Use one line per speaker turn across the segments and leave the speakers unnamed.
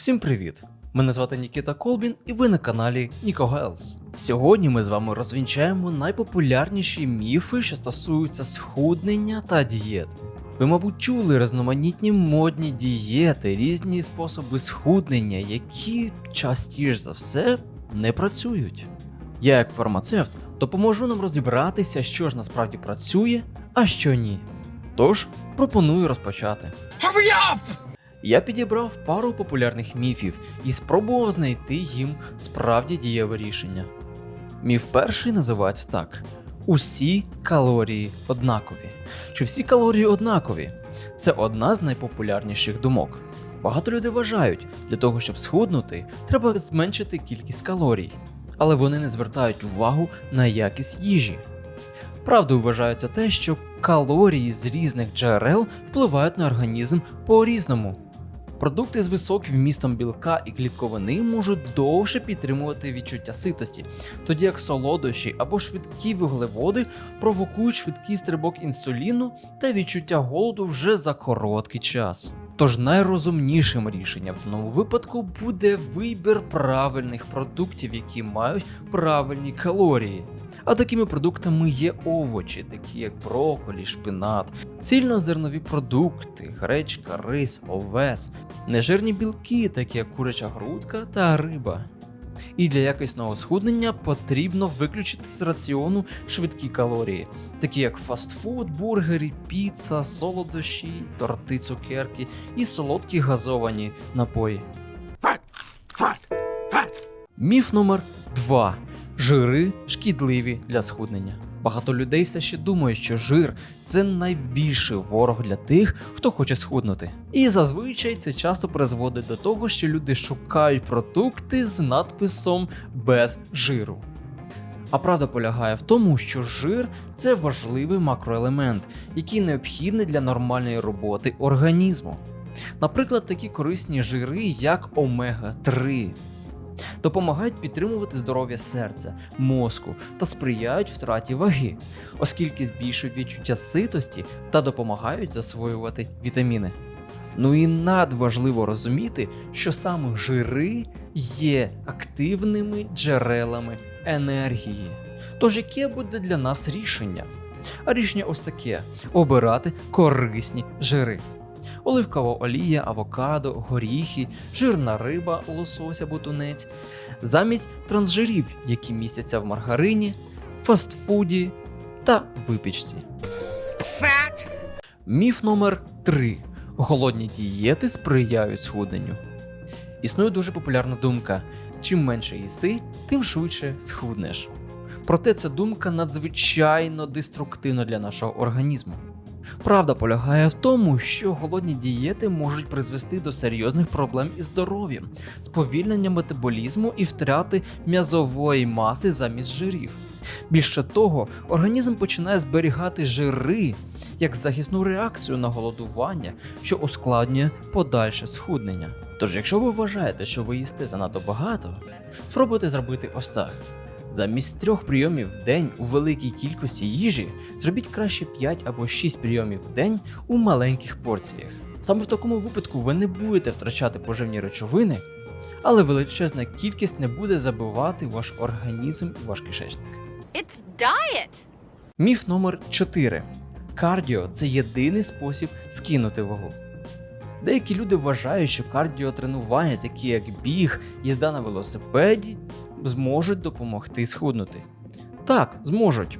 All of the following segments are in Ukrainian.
Всім привіт! Мене звати Нікіта Колбін, і ви на каналі Ніко Гелс. Сьогодні ми з вами розвінчаємо найпопулярніші міфи, що стосуються схуднення та дієт. Ви, мабуть, чули різноманітні модні дієти, різні способи схуднення, які частіше за все не працюють. Я, як фармацевт, допоможу нам розібратися, що ж насправді працює, а що ні. Тож пропоную розпочати. Я підібрав пару популярних міфів і спробував знайти їм справді дієве рішення. Міф перший називається так: усі калорії однакові. Чи всі калорії однакові? Це одна з найпопулярніших думок. Багато людей вважають, для того, щоб схуднути, треба зменшити кількість калорій, але вони не звертають увагу на якість їжі. Правдою вважається те, що калорії з різних джерел впливають на організм по-різному. Продукти з високим вмістом білка і клітковини можуть довше підтримувати відчуття ситості, тоді як солодощі або швидкі вуглеводи провокують швидкий стрибок інсуліну та відчуття голоду вже за короткий час. Тож найрозумнішим рішенням в даному випадку буде вибір правильних продуктів, які мають правильні калорії. А такими продуктами є овочі, такі як брокколі, шпинат, цільнозернові продукти, гречка, рис, овес, нежирні білки, такі як куряча грудка та риба. І для якісного схуднення потрібно виключити з раціону швидкі калорії, такі як фастфуд, бургери, піца, солодощі, торти, цукерки і солодкі газовані напої. Міф номер 2. Жири шкідливі для схуднення. Багато людей все ще думають, що жир це найбільший ворог для тих, хто хоче схуднути. І зазвичай це часто призводить до того, що люди шукають продукти з надписом без жиру. А правда полягає в тому, що жир це важливий макроелемент, який необхідний для нормальної роботи організму. Наприклад, такі корисні жири, як омега-3, допомагають підтримувати здоров'я серця, мозку та сприяють втраті ваги, оскільки збільшують відчуття ситості та допомагають засвоювати вітаміни. Ну і надважливо розуміти, що саме жири є активними джерелами енергії. Тож яке буде для нас рішення? А рішення ось таке: обирати корисні жири. Оливкова олія, авокадо, горіхи, жирна риба, лосось або тунець, замість трансжирів, які містяться в маргарині, фастфуді та випічці. Міф номер 3. Голодні дієти сприяють схудненню. Існує дуже популярна думка: чим менше їси, тим швидше схуднеш. Проте ця думка надзвичайно деструктивна для нашого організму. Правда полягає в тому, що голодні дієти можуть призвести до серйозних проблем із здоров'ям, сповільнення метаболізму і втрати м'язової маси замість жирів. Більше того, організм починає зберігати жири як захисну реакцію на голодування, що ускладнює подальше схуднення. Тож, якщо ви вважаєте, що ви їсте занадто багато, спробуйте зробити ось так. Замість трьох прийомів в день у великій кількості їжі зробіть краще 5 або 6 прийомів в день у маленьких порціях. Саме в такому випадку ви не будете втрачати поживні речовини, але величезна кількість не буде забивати ваш організм і ваш кишечник.
It's diet.
Міф номер 4. Кардіо це єдиний спосіб скинути вагу. Деякі люди вважають, що кардіотренування, такі як біг, їзда на велосипеді, зможуть допомогти схуднути. Так, зможуть.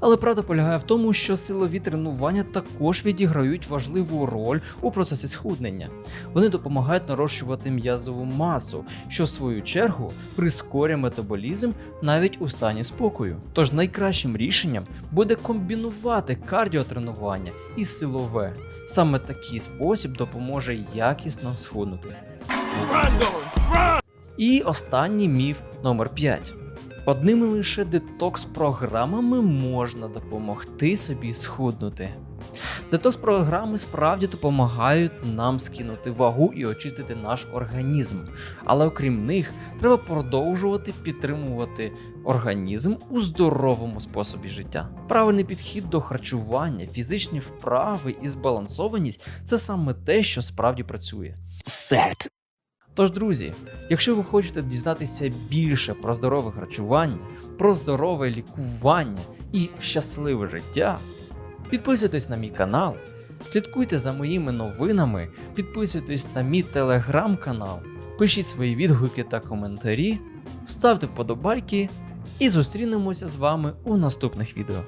Але правда полягає в тому, що силові тренування також відіграють важливу роль у процесі схуднення. Вони допомагають нарощувати м'язову масу, що в свою чергу прискорює метаболізм навіть у стані спокою. Тож найкращим рішенням буде комбінувати кардіотренування і силове. Саме такий спосіб допоможе якісно схуднути. І останній міф номер 5. Одними лише детокс-програмами можна допомогти собі схуднути. Детокс-програми справді допомагають нам скинути вагу і очистити наш організм. Але окрім них, треба продовжувати підтримувати організм у здоровому способі життя. Правильний підхід до харчування, фізичні вправи і збалансованість це саме те, що справді працює. Тож, друзі, якщо ви хочете дізнатися більше про здорове харчування, про здорове лікування і щасливе життя, підписуйтесь на мій канал, слідкуйте за моїми новинами, підписуйтесь на мій телеграм-канал, пишіть свої відгуки та коментарі, ставте вподобайки і зустрінемося з вами у наступних відео.